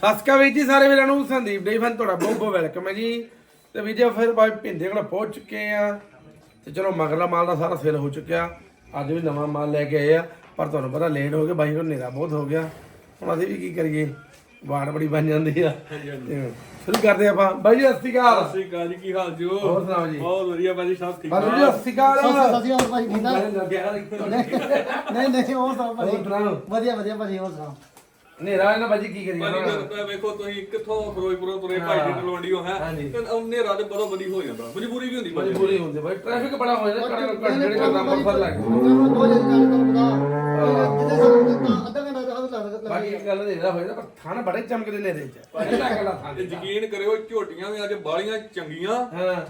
ਸਤਿ ਸ਼੍ਰੀ ਅਕਾਲ ਵੀਰ ਜੀ ਸਾਰੇ ਵੀਰਾਂ ਨੂੰ ਸੰਦੀਪ ਡੇ ਫਨ ਤੁਹਾਡਾ ਬਹੁਤ ਬਹੁਤ ਵੈਲਕਮ ਹੈ ਜੀ। ਤੇ ਵੀਰ ਜੀ ਫਿਰ ਬਾਈ ਭਿੰਦੇ ਕੋਲ ਪਹੁੰਚ ਚੁੱਕੇ ਆ ਤੇ ਚਲੋ ਮਗਰਲਾ ਮਾਲ ਦਾ ਸਾਰਾ ਸੇਲ ਹੋ ਚੁੱਕਿਆ। ਅੱਜ ਵੀ ਨਵਾਂ ਮਾਲ ਲੈ ਕੇ ਆਏ ਆ ਪਰ ਤੁਹਾਨੂੰ ਪਤਾ ਲੇਟ ਹੋ ਗਿਆ ਬਾਈ ਕੋਲ ਹਨੇਰਾ ਬਹੁਤ ਹੋ ਗਿਆ। ਹੁਣ ਅਸੀਂ ਵੀ ਕੀ ਕਰੀਏ? ਬਾੜ ਬੜੀ ਬਣ ਜਾਂਦੀ ਆ। ਤੇ ਸ਼ੁਰੂ ਕਰਦੇ ਆਪਾਂ। ਬਾਈ ਜੀ ਸਤਿ ਸ਼੍ਰੀ ਅਕਾਲ। ਸਤਿ ਸ਼੍ਰੀ ਅਕਾਲ ਜੀ ਕੀ ਹਾਲ ਜੀ? ਹੋਰ ਸੁਣਾਓ ਜੀ? ਬਹੁਤ ਵਧੀਆ ਭਾਜੀ ਸਭ ਠੀਕ ਬਾਈ ਜੀ ਸਤਿ ਸ਼੍ਰੀ ਅਕਾਲ। ਸਤਿ ਸ਼੍ਰੀ ਅਕਾਲ ਭਾਈ ਕਿੱਦਾਂ ਨਹੀਂ ਨਹੀਂ ਹੋਰ ਸੁਣਾਓ ਸੁਣਾਓ। ਵਧੀਆ ਵਧੀਆ ਭਾਜੀ ਹੋਰ ਸੁਣਾਓ? ਹਨੇਰਾ ਇਹਨਾਂ ਬਾਜੀ ਕੀ ਕਰੀਏ? ਭਾਜੀ ਹੁਣ? ਕਰਦਾ ਵੇਖੋ ਤੁਸੀਂ ਕਿੱਥੋਂ ਫਿਰੋਜ਼ਪੁਰੋਂ ਤੁਰੇ ਭਾਈ ਦੀ ਤਲਵੰਡੀਓ ਹੈ ਹਾਂਜੀ। ਤੇ ਉਹਨੇ ਰਾਤ ਬੜਾ ਬਦੀ ਹੋ ਜਾਂਦਾ। ਮਜਬੂਰੀ ਵੀ ਹੁੰਦੀ ਭਾਜੀ। ਮਜਬੂਰੀ ਹੁੰਦੀ ਬਾਈ ਟ੍ਰੈਫਿਕ ਬੜਾ ਹੋ ਜਾਂਦਾ ਕੜ ਜਿਹੜੇ ਕਰਦਾ ਅੰਮ੍ਰਿਤਸਰ ਲੱਗ ਦੋ ਜਣ ਗੱਲ ਤੁਹਾਨੂੰ ਪਤਾ ਜਿੱਦੇ ਸਾਨੂੰ ਅੱਧਾ ਘੰਟਾ ਦਾ ਹੱਥ ਲੱਗ ਬਾਕੀ ਇੱਕ ਗੱਲ ਨੇਰਾ ਹੋਇਆ ਪਰ ਥਾਣਾ ਬੜੇ ਚਮਕਦੇ ਨੇਰੇ ਚ ਪਹਿਲਾ ਗੱਲਾਂ ਥਾਂ ਤੇ ਯਕੀਨ ਕਰਿਓ ਝੋਟੀਆਂ ਵੀ ਅੱਜ ਬਾਲੀਆਂ ਚੰਗੀਆਂ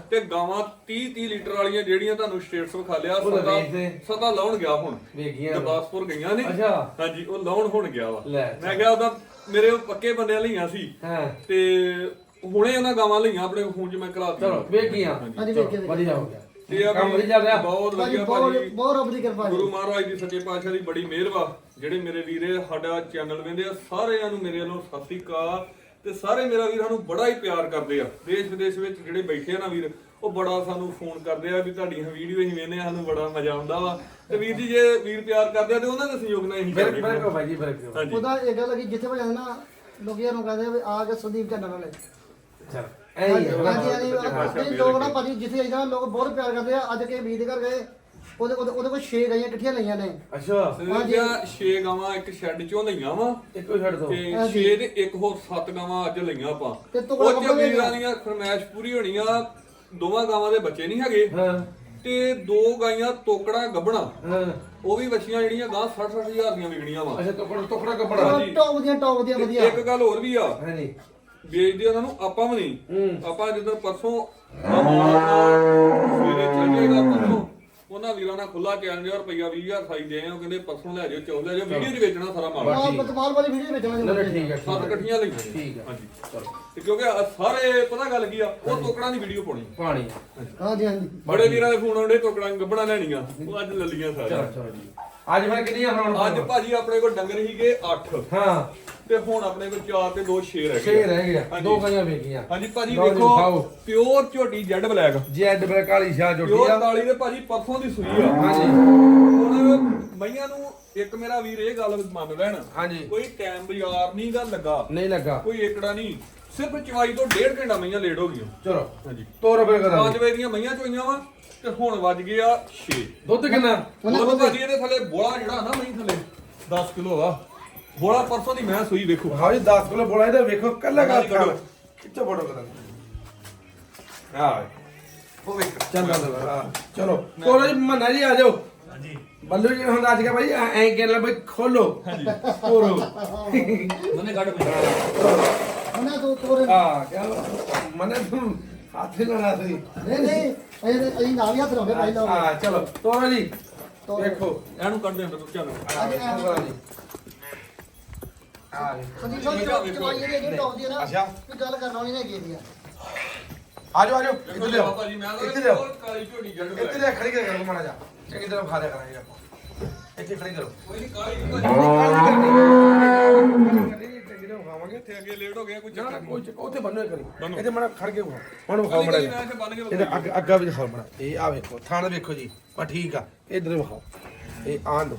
ਤੇ ਗਾਵਾਂ 30 30 ਲੀਟਰ ਵਾਲੀਆਂ ਜਿਹੜੀਆਂ ਤੁਹਾਨੂੰ ਸਟੇਟਸ ਵਿਖਾ ਲਿਆ ਸਦਾ। ਸਦਾ ਲਾਉਣ ਗਿਆ ਹੁਣ। ਵੇਖੀਆਂ। ਗੁਰਦਾਸਪੁਰ ਗਈਆਂ ਨੇ। ਅੱਛਾ। ਹਾਂਜੀ ਉਹ ਲਾਉਣ ਹੁਣ ਗਿਆ ਵਾ। ਮੈਂ ਕਿਹਾ ਉਹਦਾ ਮੇਰੇ ਉਹ ਪੱਕੇ ਬੰਦਿਆਂ ਲਈਆਂ ਸੀ। ਹਾਂ। ਤੇ ਹੁਣੇ ਉਹਨਾਂ ਗਾਵਾਂ ਲਈਆਂ ਆਪਣੇ ਫੋਨ 'ਚ ਮੈਂ ਕਰਾ ਚਲੋ ਵੇਖੀਆਂ। ਹਾਂਜੀ। ਵਧੀਆ ਹੋ ਗਿਆ। ਤੇ ਆ ਕੰਮ ਵਧੀਆ ਚੱਲ ਰਿਹਾ। ਬਹੁਤ ਭਾਜੀ ਵਧੀਆ ਬਹੁਤ ਭਾਜੀ। ਬਹੁਤ ਰੱਬ ਦੀ ਕਿਰਪਾ ਗੁਰੂ ਜੀ ਮਹਾਰਾਜ ਦੀ ਸੱਚੇ ਪਾਤਸ਼ਾਹ ਦੀ ਬੜੀ ਮਿਹਰ ਵਾ। ਜਿਹੜੇ ਮੇਰੇ ਵੀਰੇ ਸਾਡਾ ਚੈਨਲ ਵੇਂਦੇ ਆ ਸਾਰਿਆਂ ਨੂੰ ਮੇਰੇ ਵੱਲੋਂ ਸਤਿ ਸ੍ਰੀ ਅਕਾਲ। ਤੇ ਸਾਰੇ ਮੇਰਾ ਵੀਰਾਂ ਨੂੰ ਬੜਾ ਹੀ ਪਿਆਰ ਕਰਦੇ ਆ। ਦੇਸ਼ ਵਿਦੇਸ਼ ਵਿੱਚ ਜਿਹੜੇ ਬੈਠੇ ਆ ਨਾ ਵੀਰ ਉਹ ਬੜਾ ਸਾਨੂੰ ਫੋਨ ਕਰਦੇ ਆ ਵੀ ਤੁਹਾਡੀਆਂ ਵੀਡੀਓ ਹੀ ਵੇਂਦੇ ਆ ਸਾਨੂੰ ਬੜਾ ਮਜ਼ਾ ਆਉਂਦਾ ਵਾ। ਤੇ ਵੀਰ ਜੀ ਜੇ ਵੀਰ ਪਿਆਰ ਕਰਦੇ ਆ ਤੇ ਉਹਨਾਂ ਦੇ ਸਹਿਯੋਗ ਨਾਲ ਹੀ ਫਿਰ ਫਿਰ ਕੋ ਭਾਈ ਜੀ ਫਿਰ ਕੋ ਹਾਂਜੀ। ਉਹਦਾ ਇਹ ਗੱਲ ਕਿ ਜਿੱਥੇ ਵੀ ਜਾਂਦੇ ਨਾ ਲੋਕੀ ਇਹਨੂੰ ਕਹਿੰਦੇ ਵੀ ਆ ਕੇ ਸੰਦੀਪ ਚੰਨਾ ਨਾਲ ਲੈ। ਚਲ। ਐਂ ਹੀ ਹਾਂਜੀ ਹੈ। ਹਾਂਜੀ ਹਾਂਜੀ ਲੋਕ ਨਾ ਭਾਜੀ ਜਿੱਥੇ ਜਾਈਦਾ ਲੋਕ ਬਹੁਤ ਪਿਆਰ ਕਰਦੇ ਆ। ਅੱਜ ਕੇ ਵੀਰ ਕਰ ਗਏ ਉਹਦੇ ਉਹਦੇ ਉਹਦੇ ਕੋਲ 6 ਗਈਆਂ ਇਕੱਠੀਆਂ ਲਈਆਂ ਨੇ। ਅੱਛਾ। ਹਾਂਜੀ। 6 ਗਾਵਾਂ ਇੱਕ ਸ਼ੈੱਡ ਚੋਂ ਲਈਆਂ ਵਾ ਇੱਕੋ ਛੱਡ ਦੋ ਤੇ 6 ਤੇ ਇੱਕ ਹੋਰ 7 ਗਾਵਾਂ ਅੱਜ ਲਈਆਂ ਆਪਾਂ। ਤੇ ਟੁਕੜਾ ਉਹ ਚ ਕੱਪੜਾ ਵੀਰਾਂ ਦੀਆਂ ਫਰਮਾਇਸ਼ ਪੂਰੀ ਹੋਣੀ ਆ ਦੋਵਾਂ ਗਾਵਾਂ ਦੇ ਬੱਚੇ ਨਹੀਂ ਹੈਗੇ। ਹਾਂ। ਤੇ ਦੋ ਗਾਈਆਂ ਤੋਕੜਾ ਗੱਬਣਾ। ਹਾਂ। ਉਹ ਵੀ ਬੱਚੀਆਂ ਜਿਹੜੀਆਂ ਗਾਂ 60 60 ਹਜ਼ਾਰ ਦੀਆਂ ਵਿਕਣੀਆਂ ਵਾ। ਅੱਛਾ ਟੁਕੜਾ ਟੁਕੜਾ ਕਪੜਾ। ਟੌਪ ਦੀਆਂ ਟੌਪ ਦੀਆਂ ਵਧੀਆ। ਇੱਕ ਗੱਲ ਹੋਰ ਵੀ ਆ। ਹਾਂਜੀ। ਵੇਚਦੇ ਉਹਨਾਂ ਨੂੰ ਆਪਾਂ ਵੀ ਨਹੀਂ। ਆਪਾਂ ਜਦੋਂ ਪਰਸੋਂ ਸਵੇਰੇ ਚੱਲ ਜਾਏਗਾ ਪਰਸੋਂ ਉਹਨਾਂ ਵੀਰਾਂ ਨਾਲ ਖੁੱਲਾ ਚੈਲੰਜ ਆ ਰੁਪਈਆ 20000 ਖਾਈ ਦੇ ਆ ਉਹ ਕਹਿੰਦੇ ਪਰਸੋਂ ਲੈ ਜਾਓ ਚੌਲ ਲੈ ਜਾਓ ਵੀਡੀਓ 'ਚ ਵੇਚਣਾ ਸਾਰਾ ਮਾਲ। ਆਹ ਬਤਮਾਲ ਵਾਲੀ ਵੀਡੀਓ ਵਿੱਚ ਚਲੋ ਠੀਕ ਹੈ ਸੱਤ ਠੀਕ ਹੈ। ਇਕੱਠੀਆਂ ਲਈਆਂ ਨੇ। ਠੀਕ ਹੈ। ਹਾਂਜੀ। ਚਲੋ ਤੇ ਕਿਉਂਕਿ ਸਾਰੇ ਪਤਾ ਗੱਲ ਕੀ ਆ ਉਹ ਤੋਕੜਾਂ ਦੀ ਵੀਡੀਓ ਪਾਉਣੀ ਪਾਣੀ ਹਾਂਜੀ। ਹਾਂਜੀ ਬੜੇ ਵੀਰਾਂ ਦੇ ਫੋਨ ਆਉਂਦੇ ਤੋਕੜਾਂ ਗੱਬਣਾ ਲੈਣੀਆਂ ਉਹ ਅੱਜ ਲੱਲੀਆਂ ਚਲੋ ਸਾਰੀਆਂ ਚਲੋ ਜੀ। ਅੱਜ ਫਿਰ ਕਿੰਨੀਆਂ ਹੁਣ ਅੱਜ ਭਾਜੀ ਆਪਣੇ ਕੋਲ ਡੰਗਰ ਹੀਗੇ 8 ਹਾਂ। ਤੇ ਹੁਣ ਆਪਣੇ ਕੋਲ 4 ਤੇ 2 6 ਰਹਿ ਗਏ ਰਹਿ ਗਿਆ ਹਾਂਜੀ। ਦੋ ਗਈਆਂ ਵੇਖੀਆਂ ਹਾਂਜੀ ਭਾਜੀ ਵੇਖੋ। ਪਿਓਰ ਝੋਟੀ ਜੈਡ ਬਲੈਕ। ਜੈਡ ਬਲੈਕ ਵਾਲੀ ਸ਼ਾਹ ਪਿਓਰ ਆ। ਕਾਲੀ ਦੇ ਭਾਜੀ ਪਰਸੋਂ ਦੀ ਸੂਈ ਆ। ਹਾਂਜੀ। ਹੁਣ ਮਈਆਂ ਨੂੰ ਇੱਕ ਮੇਰਾ ਵੀਰ ਇਹ ਗੱਲ ਮੰਨ ਲੈਣ। ਹਾਂਜੀ। ਕੋਈ ਟਾਈਮ ਬਾਜ਼ਾਰ ਨਹੀਂ ਗਾ ਲੱਗਾ। ਨਹੀਂ ਲੱਗਾ। ਕੋਈ ਏਕੜਾ ਨਹੀਂ। ਸਿਰਫ ਚਵਾਈ ਤੋਂ ਡੇਢ ਘੰਟਾ ਮਈਆਂ ਲੇਟ ਹੋ ਗਈਆਂ। ਚਲੋ। ਹਾਂਜੀ। ਤੋਰ ਫਿਰ ਕਰਾਂਗੇ। 5 ਵਜੇ ਦੀਆਂ ਮਈਆਂ ਚੋਈਆਂ ਵਾ। ਤੇ ਹੁਣ ਵੱਜ ਗਿਆ 6 ਦੁੱਧ ਕਿੰਨਾ? ਉਹ ਭਾਜੀ ਇਹਦੇ ਥੱਲੇ ਬੋਲਾ ਜਿਹੜਾ ਨਾ ਮਈ ਥੱਲੇ 10 ਕਿਲੋ ਆ। ਬੋਲਾ ਪਰਸੋਂ ਦੀ ਮੈਂ ਸੂਈ ਵੇਖੋ। ਹਾਂ ਜੀ 10 ਕਿਲੋ ਬੋਲਾ ਇਹਦਾ ਵੇਖੋ ਕੱਲਾ ਕੱਢੋ। ਕਰ ਕਿੱਥੇ ਫੋਟੋ ਕਰਾਂਗੇ ਹਾਂ। ਉਹ ਵੇਖ ਚੰਗਾ ਚਲੋ ਤੋਰੋ ਜੀ ਮੰਨਾ ਜੀ ਆ ਜਾਓ। ਹਾਂਜੀ। ਬੱਲੂ ਜੀ ਹੁਣ ਅੱਜ ਕੇ ਭਾਈ ਐ ਐਂ ਕਹਿ ਲੈ ਬਈ ਖੋਲੋ। ਹਾਂਜੀ। ਤੋਰੋ। ਮਨੇ ਕੱਢ ਪਈ ਉਹਨਾਂ ਤੋਂ ਤੋਰੇ। ਹਾਂ ਕਿਆ ਮਨੇ ਤੂੰ। ਹੱਥ ਹੀ ਲਾਣਾ ਸੀ ਨਹੀਂ ਨਹੀਂ ਅਸੀਂ ਅਸੀਂ ਨਾਲ ਹੀ ਹੱਥ ਲਾਉਂਦੇ ਪਹਿਲਾਂ ਹਾਂ ਚਲੋ। ਤੋਰੋ ਜੀ ਤੋਰੋ। ਦੇਖੋ। ਇਹਨੂੰ ਕੱਢ ਦੇ ਅੰਦਰ ਚੱਲ। ਅੱਜ ਐਂ ਤੋਰੋ ਜੀ। ਆ ਸੰਦੀਪ ਸਾਹਿਬ ਚਵਾਈ ਜਿਹੜੀ ਹੈਗੀ ਟੌਪ ਦੀ ਹੈ ਨਾ। ਅੱਛਾ। ਵੀ ਗੱਲ ਕਰਨ ਵਾਲੀ ਨਹੀਂ ਹੈਗੀ ਇਹਦੀ ਆ ਜਾਓ ਆ ਜਾਓ। ਇੱਥੇ ਲਿਆਓ। ਭਾਜੀ ਮੈਂ ਤਾਂ ਇੱਥੇ ਲਿਆਓ। ਕਾਲੀ ਝੋਟੀ ਜੱਡ ਇੱਥੇ ਲੈ ਖੜੀ ਕਰ ਕਰੋ ਮਾੜਾ ਜਾ ਚੰਗੀ ਤਰ੍ਹਾਂ ਖਾ ਦਿਆ ਕਰਾਂਗੇ ਆਪਾਂ। ਇੱਥੇ ਖੜੀ ਕਰੋ। ਕੋਈ ਨਹੀਂ ਕਾਲੀ ਨਹੀਂ ਭਾਜੀ ਤਰ੍ਹਾਂ ਖਾਵਾਂਗੇ ਇੱਥੇ ਅੱਗੇ ਲੇਟ ਹੋ ਗਿਆ ਕੋਈ ਨਾ ਚੱਕਰ ਨਾ ਨਹੀਂ। ਕੋਈ ਚੱਕਰ ਉੱਥੇ ਬੰਨੋ ਕਰੀ ਮਾੜਾ ਖੜ ਕੇ ਵਿਖਾਓ। ਹੁਣ ਵਿਖਾਓ ਮਾੜਾ ਮੈਂ ਜਿਹਾ। ਇੱਥੇ ਬੰਨ ਕੇ ਇਹਦਾ ਅੱਗ ਅੱਗਾ ਵੀ ਦਿਖਾਓ ਮਾੜਾ। ਇਹ ਆ ਵੇਖੋ ਥਾਣ ਵੇਖੋ ਜੀ। ਬਾ ਠੀਕ ਆ। ਇਧਰ ਵਿਖਾਓ ਇਹ ਆਂ ਦੋ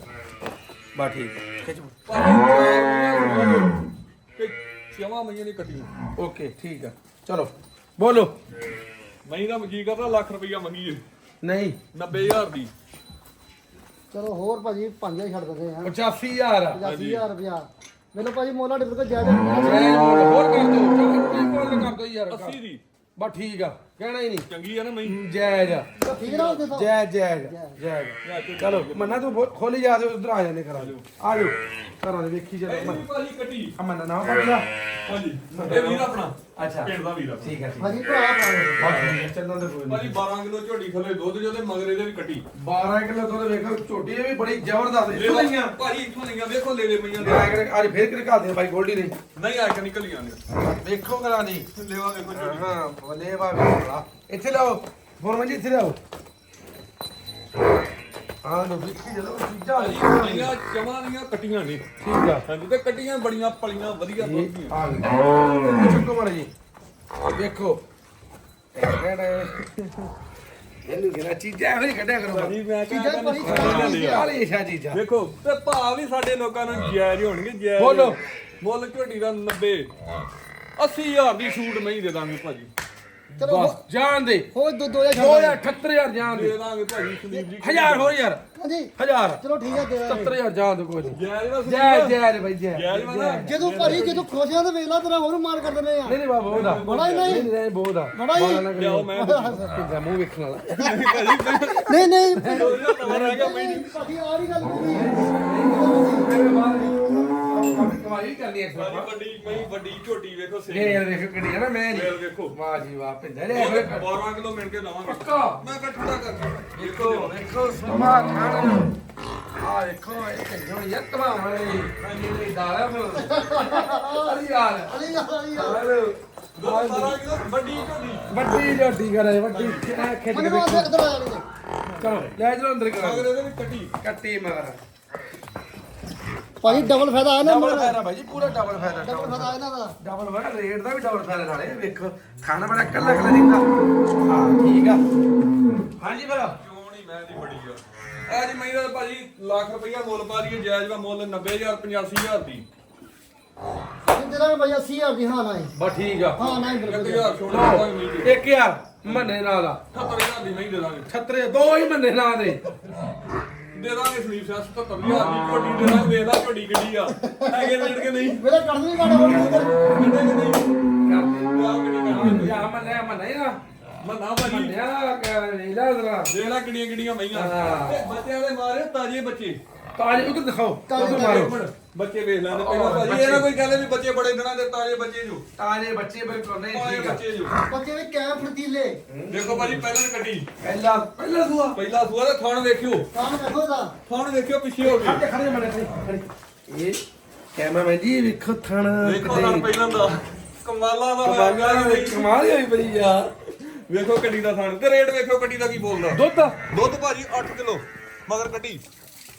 ਬਾ ਠੀਕ ਆ। ਖਿੱਚ ਕਿ ਛੇਵਾਂ ਮਹੀਨੇ ਦੀ ਕੱਟੀ ਓਕੇ ਠੀਕ ਆ। ਚਲੋ ਬੋਲੋ। ਮਹੀਂ ਦਾ ਮਜੀ ਕਰਦਾ ਲੱਖ ਰੁਪਈਆ ਮੰਗੀਏ। ਨਹੀਂ। 90000 ਦੀ। ਚਲੋ ਹੋਰ ਭਾਜੀ ਪੰਜ ਹਜ਼ਾਰ ਛੱਡ ਦਿੰਦੇ ਆ। 85000 85000 ਰੁਪਿਆ ਮੈਨੂੰ ਭਾਜੀ ਮੋਲਾ ਡਿੱਬ ਕੇ ਜਾਇਜ਼ ਜੈ ਬੋਲ ਹੋਰ ਕਰ ਦੋ ਚਲੋ ਕੀ ਬੋਲ ਕਰ ਦੋ ਯਾਰ। 80 ਦੀ। ਬਾ ਠੀਕ ਆ। ਕਹਿਣਾ ਹੀ ਨਹੀਂ। ਚੰਗੀ ਆ ਨਾ ਮਹੀਂ ਜੈ ਜਾ। ਠੀਕ ਨਾ ਉਹਦੇ ਤੋਂ ਜੈ ਜੈ ਜੈ ਚਲੋ ਮੰਨਾ ਤੂੰ ਖੋਲੀ ਜਾ ਤੇ ਉਧਰ ਆ ਜਾਂਦੇ ਕਰਾ ਲਿਓ ਆ ਜਾਓ। ਘਰਾਂ ਦੇ ਵੇਖੀ ਜਦੋਂ ਭਾਜੀ ਕੱਟੀ ਆ ਮੰਨਾ ਨਾ ਪੜਦਾ ਹਾਂਜੀ। ਇਹ ਵੀਰ ਆਪਣਾ। ਅੱਛਾ। ਪਿੰਡ ਦਾ ਵੀਰ ਆਪਣਾ। ਠੀਕ ਹੈ ਠੀਕ ਭਾਜੀ ਭਰਾ ਪਾਣੇ ਹੈ ਚੱਲਣ ਦੇ ਕੋਈ ਭਾਜੀ ਨਹੀਂ। 12 ਕਿਲੋ ਝੋਟੀ ਥੱਲੇ ਦੁੱਧ ਜਿਹਦੇ ਮਗਰ ਇਹਦੇ ਵੀ ਕੱਟੀ 12 ਕਿਲੋ ਤੋਂ ਵੇਖੋ ਝੋਟੀ ਇਹ ਵੀ ਬੜੀ ਜ਼ਬਰਦਸਤ ਇੱਥੋਂ ਲਈਆਂ। ਭਾਜੀ ਇੱਥੋਂ ਲਈਆਂ ਵੇਖੋ ਲੈ ਲੈ ਮਈਆਂ ਆ ਦੇ ਅੱਜ ਫੇਰ ਕਿਰ ਘਾਲਦੇ ਬਾਈ ਗੋਲਡੀ ਨੇ ਨਹੀਂ ਆ ਕੇ ਨਿਕਲੀਆਂ ਨੇ। ਵੇਖੋ ਕਰਾਂ ਜੀ ਲੈਵਾ ਵੇਖੋ ਝੋਟੀ। ਹਾਂ ਬੋਲੇ ਬਾ ਇੱਥੇ ਲਾਓ। ਫੋਰਮਨ ਜੀ ਇੱਥੇ ਲਾਓ। ਹਾਂ ਲੋ ਵੇਖੀ ਜਦੋਂ ਚੀਜ਼ਾਂ ਭਾਜੀ ਮਈਆਂ ਜਮਾਂ ਦੀਆਂ ਕੱਟੀਆਂ ਨੇ। ਠੀਕ ਆ। ਹਾਂਜੀ ਤੇ ਕੱਟੀਆਂ ਬੜੀਆਂ ਪਲੀਆਂ ਵਧੀਆ ਆ ਚੁੱਕੋ ਮਾੜਾ ਜੀ। ਦੇਖੋ। ਇਹਨੂੰ ਕਿਹੜਾ ਚੀਜ਼ਾਂ ਐਵੇਂ ਹੀ ਕੱਢਿਆ ਕਰੋ। ਭਾਜੀ ਮੈਂ ਚੀਜ਼ਾਂ ਕਹਿੰਦਾ ਬੜੀ ਸਾਰੀਆਂ ਖਰਾਬ ਲਿਆ ਕਾਲੀ ਸ਼ਾ ਚੀਜ਼ਾਂ। ਦੇਖੋ ਤੇ ਭਾਅ ਵੀ ਸਾਡੇ ਲੋਕਾਂ ਨੂੰ ਜਾਇਜ਼ ਹੋਣਗੇ ਜਾਇਜ਼ ਬੋਲੋ। ਮੁੱਲ ਝੋਟੀ ਦਾ 90 80000 ਦੀ ਛੂਟ ਨਹੀਂ ਦੇ ਦਾਂਗੇ ਭਾਜੀ। ਚਲੋ ਬਸ ਜਾਣ ਦੇ ਹੋ ਦੋ ਦੋ ਜਾਂ 278000 ਜਾਣ ਦੇ ਦੇ ਦਾਂਗੇ ਭਾਜੀ ਸੰਦੀਪ ਜੀ ਹਜ਼ਾਰ ਹੋਰ ਯਾਰ ਹਾਂਜੀ ਹਜ਼ਾਰ ਚਲੋ ਠੀਕ ਹੈ ਦੇ ਦਾਂਗੇ। 70000 ਜਾਣ ਦੇ ਕੋਈ ਨਹੀਂ ਜਾਇਜ਼ ਵਾ ਜੈ ਸੰਦੀਪ ਜੈ ਰੇ ਭਾਈ ਜੈ ਜਾਇਜ਼ ਵਾ ਨਾ ਜਦੋਂ ਭਾਜੀ ਜਦੋਂ ਖੁਸ਼ੀਆਂ ਤੇ ਵੇਲਾ ਤੇਰਾ ਹੋਰ ਮਾਰ ਕਰ ਦਿੰਦੇ ਆ ਨਹੀਂ ਨਹੀਂ ਬਾਬਾ ਉਹਦਾ ਬੜਾ ਹੀ ਨਹੀਂ। ਨਹੀਂ ਨਹੀਂ ਬਹੁਤ ਆ ਬੜਾ ਹੀ। ਲਿਆਓ ਮੈਂ ਕਿੰਨਾ ਮੂੰਹ ਵੇਖਣ ਵਾਲਾ ਨਹੀਂ ਨਹੀਂ ਤਵਾ ਰਹਿ ਗਿਆ ਮੈਂ ਭਾਜੀ ਆ ਰਹੀ ਗੱਲ ਨਹੀਂ ਕਮਾਈ ਕਰਨੀ ਹੈ ਭਾਜੀ ਵੱਡੀ ਮੈਂ ਵੱਡੀ ਝੋਟੀ ਵੇਖੋ ਇਹ ਸੇ ਯਾਰ ਵੇਖੋ ਕਿੰਨੀ ਹੈ ਨਾ ਮੈਂ ਫੇਰ ਵੇਖੋ। ਵਾਹ ਜੀ ਵਾਹ ਪਿੰਦਰ ਇਹ ਵੇਖੋ। 12 ਕਿਲੋ ਮਿਣ ਕੇ ਲਾਵਾਂਗੇ ਪੱਕਾ। ਮੈਂ ਕੱਟਦਾ ਕਰ। ਦੇਖੋ ਦੇਖੋ। ਸਮਾ ਖਾਣ ਆ ਦੇਖੋ ਇਹ ਕੰਜੋ ਯਾ ਤਮਾ ਵਾਲੀ। ਇਹ ਦਾਲ ਹੈ ਫਿਰ ਅਰੀ ਯਾਰ ਅਲੀ ਅਲੀ ਹਲੋ 12 ਕਿਲੋ ਵੱਡੀ ਝੋਟੀ। ਵੱਡੀ ਜੋਟੀ ਕਰੇ ਵੱਡੀ। ਐ ਖਿੱਚ ਕੇ ਮੈਨੂੰ ਆ ਦੇਖੋ। ਇਧਰ ਆ ਜਾਣੀ ਚਲੋ ਲੈ ਚਲੋ ਅੰਦਰ ਕਰਾ ਕੱਟੀ ਮਗਰ। ਭਾਜੀ ਡਬਲ ਫਾਇਦਾ ਆ ਨਾ ਡਬਲ ਫਾਇਦਾ ਭਾਈ ਜੀ ਪੂਰਾ ਡਬਲ ਫਾਇਦਾ ਡਬਲ ਫਾਇਦਾ ਆ ਇਹਨਾਂ ਦਾ। ਡਬਲ ਫਾਇਦਾ ਰੇਟ ਦਾ ਵੀ ਡਬਲ ਫਾਇਦਾ ਨਾਲੇ ਵੇਖੋ ਖਾਣਾ ਬੜਾ ਕੱਲਾ ਕੱਲਾ ਦਿੰਦਾ ਹਾਂ ਠੀਕ ਆ। ਹਾਂਜੀ ਭਰਾ ਕਿਉਂ ਨਹੀਂ ਮੈਂ ਦੀ ਬੜੀ ਆ ਇਹ ਜੀ ਮੈਂ ਦਾ ਭਾਜੀ ਲੱਖ ਰੁਪਈਆ ਮੁੱਲ ਪਾ ਦਈਏ ਜਾਇਜ਼ ਵਾ ਮੁੱਲ 90000 85000 ਦੀ ਦਾ ਭਾਈ 80000 ਦੀ ਹਾਂ ਨਾ ਹੈ ਬਸ ਠੀਕ ਆ। ਹਾਂ ਨਾ ਹੀ ਬਿਲਕੁਲ 1000 ਛੋੜ ਦਾਂਗੇ ਮੈਂ ਦੇ ਇੱਕ ਯਾਰ ਮੰਨੇ ਨਾਲ ਦਾ 70000 ਦੀ ਮੈਂ ਦੇ ਦਾਂਗੇ ਛਤਰੇ ਦੋ ਹੀ ਮੰਨੇ ਨਾਲ ਦੇ। ਦੇ ਦਾਂਗੇ ਸਲੀਪ ਸੈਸ 70000 ਦੀ ਝੋਟੀ ਦੇ ਦਾਂਗੇ ਦੇ ਦਾਂ ਝੋਟੀ ਗੱਡੀ ਆ। ਹੈਗੇ ਰੇਟ ਕੇ ਨਹੀਂ। ਮੇਰੇ ਕੱਢ ਨਹੀਂ ਕੱਢ ਹੋਰ ਕਿੰਨੇ ਕਿ ਨਹੀਂ? ਮੰਨੇ ਭਾਜੀ। ਮੰਨਿਆ ਕਿ ਲਾ ਜ਼ਰਾ। ਦੇਖ ਲੈ ਕਿੰਨੀਆਂ ਕਿੰਨੀਆਂ ਮਈਆਂ ਹਾਂ। ਤੇ ਬੱਚਿਆਂ ਦੇ ਮਾਰੇ ਤਾਜੇ ਬੱਚੇ। ਤਾਜ ਉਧਰ ਦਿਖਾਓ ਉਧਰ ਮਾਰੋ। ਬੱਚੇ ਵੇਖ ਲੈਂਦੇ ਪਹਿਲਾਂ ਭਾਜੀ। ਇਹ ਨਾ ਕੋਈ ਕਹਿੰਦੇ ਵੀ ਬੱਚੇ ਬੜੇ ਦਿਨਾਂ ਦੇ ਤਾਜੇ ਬੱਚੇ ਜੋ। ਤਾਜੇ ਬੱਚੇ ਬਿਲਕੁਲ ਨਹੀਂ ਤਾਜੇ ਠੀਕ ਆ। ਬੱਚੇ ਜੋ। ਬੱਚੇ ਵੀ ਕੈਮ ਫਰਤੀਲੇ? ਦੇਖੋ ਭਾਜੀ ਪਹਿਲਾਂ ਕੱਢੀ। ਪਹਿਲਾ। ਪਹਿਲਾ ਸੁਆ। ਪਹਿਲਾ ਸੂਆ ਤੇ ਥਣ ਵੇਖਿਓ। ਕੰਮ ਦੇਖੋ ਦਾ ਥਣ ਵੇਖਿਓ ਪਿੱਛੇ ਹੋ ਗਏ ਖੜੇ ਖੜੇ ਮਨੇ ਖੜੇ ਇਹ ਕੈਮਰਾਮੈਨ ਜੀ ਵੇਖੋ ਥਣ ਵੇਖੋ ਥਣ ਪਹਿਲਾਂ ਦਾ। ਕਮਾਲਾਂ ਦਾ ਹੋਇਆ ਕਮਾਲ ਪਿਆ ਜੀ। ਕਮਾਲ ਹੀ ਹੋਈ ਬੜੀ ਯਾਰ ਵੇਖੋ ਕੱਡੀ ਦਾ ਥਣ। ਤੇ ਰੇਟ ਵੇਖੋ ਕੱਡੀ ਦਾ ਕੀ ਬੋਲਦਾ। ਦੁੱਧ। ਦੁੱਧ ਭਾਜੀ 8 ਕਿਲੋ। ਮਗਰ ਕੱਢੀ।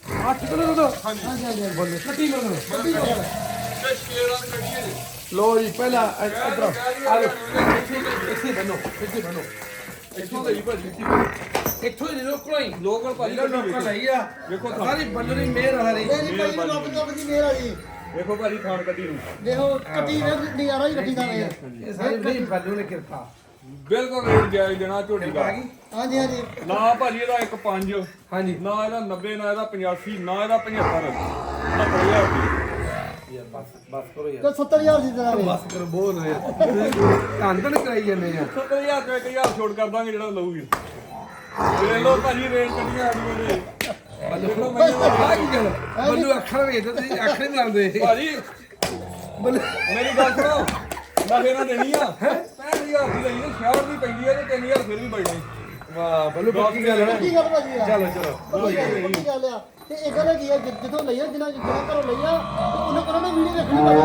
8 ਕਿਲੋ ਦੁੱਧ ਹਾਂਜੀ ਹਾਂਜੀ ਬੋਲੇ ਕੱਟੀ ਮਗਰ ਤੇ ਸ਼ੇਰਾਂ ਦੀ ਕੱਢੀ ਹੈ ਜੀ ਲੋ ਜੀ ਪਹਿਲਾ ਇਧਰ। ਆ ਲੋ ਇੱਥੇ ਬਨੋ ਇੱਥੇ ਬਨੋ। ਇੱਥੋਂ ਲਈ ਭਾਜੀ ਇੱਥੋਂ ਹੀ ਲੋਕੋ ਹੀ ਲੋਕਲ ਭਾਜੀ ਲੋਕੋ ਕੱਢੀ ਵੇਖੋ। ਲਈ ਆ। ਵੇਖੋ। ਸਾਰੀ ਬੰਦਰੀ ਮੇਰ ਹਰੀ ਇਹ ਨਹੀਂ ਭਾਈ ਰੱਬ ਰੱਬ ਦੀ ਮਿਹਰ ਆ ਜੀ। ਵੇਖੋ ਭਾਜੀ ਥਣ ਕੱਢੀ ਨੂੰ। ਦੇਖੋ ਕੱਟੀ ਵੇ ਨਜ਼ਾਰਾ ਹੀ ਦਾ ਵੇ ਇਹ। ਸਾਰੀ ਨਹੀਂ ਬੰਦੂ ਨੇ ਕਿਰਪਾ। ਬਿਲਕੁਲ ਰੇਟ ਜਾਇਜ਼ ਦੇਣਾ ਝੋਟੀ ਦਾ। ਹਾਂਜੀ ਹਾਂਜੀ। ਨਾ ਭਾਜੀ ਇਹਦਾ ਇੱਕ 5 ਹਾਂਜੀ। ਨਾ ਇਹਦਾ 90 ਨਾ ਇਹਦਾ 85 ਨਾ ਇਹਦਾ 75 70000 ਦੀ ਯਾਰ ਬਸ ਬਸ ਕਰੋ ਯਾਰ। ਤੇ 70000 ਦੀ ਦੇਣਾ ਬਸ ਕਰੋ ਬੋਲ ਰਹੇ ਧੰਦਣ ਕਰਾਈ ਜਾਂਦੇ ਆ 70000 ਤੋਂ 1000 ਛੋੜ ਕਰ ਦਾਂਗੇ ਜਿਹੜਾ ਲਊਗੀ। ਵੇਖ ਲਓ ਭਾਜੀ ਰੇਟ ਕੱਢੀਆਂ ਸਾਡੀਆਂ ਨੇ। ਬੱਲੂ ਅੱਖਾਂ ਵੇਖਦੇ ਤੁਸੀਂ ਅੱਖ ਨਹੀਂ ਲਾਉਂਦੇ। ਭਾਜੀ ਮੇਰੀ ਗੱਲ ਸੁਣੋ। ਮੈਂ ਫੇਰ ਦੇਣੀ ਆ। 65000 ਦੀ ਲਈ ਨੇ ਸ਼ਹਿਰ ਦੀ ਪੈਂਦੀ ਹੈ ਤੇ 3000 ਫਿਰ ਵੀ ਬਚਣੀ ਵਾਹ ਬੱਲੂ ਪੱਕੀ ਗੱਲ ਹੈ ਕੀ ਗੱਲ ਭਾਜੀ ਆ ਚਲੋ ਚਲੋ ਪੱਕੀ ਗੱਲ ਆ ਤੇ ਇਹ ਗੱਲ ਕੀ ਆ ਜਿ- ਜਿੱਥੋਂ ਲਈਆ ਜਿਨ੍ਹਾਂ ਜਿਨ੍ਹਾਂ ਘਰੋਂ ਲਈਆ ਤੇ ਉਹਨਾਂ ਉਹਨਾਂ ਨੇ ਵੀਡੀਓ ਦੇਖਣੀ ਪੈਣੀ